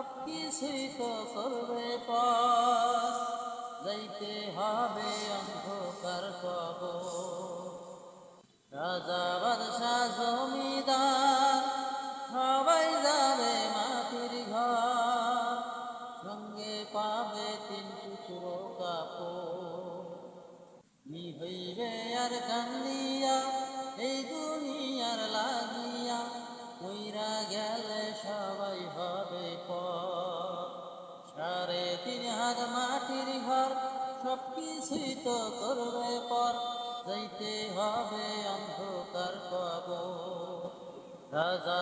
সব কিছুই তো করবে পর যাইতে হবে অন্ধকার কব রাজা, বাদশাহ, জমিদার, সবাই যাবে মাটির ঘর। সঙ্গে পাবে তিন টুকরো কাপড়। নি হইবে আর কান্দিয়া, এই হাত মাটির ঘর সব কিছুই তো করবে পর। যাইতে হবে অন্ধকার কব রাজা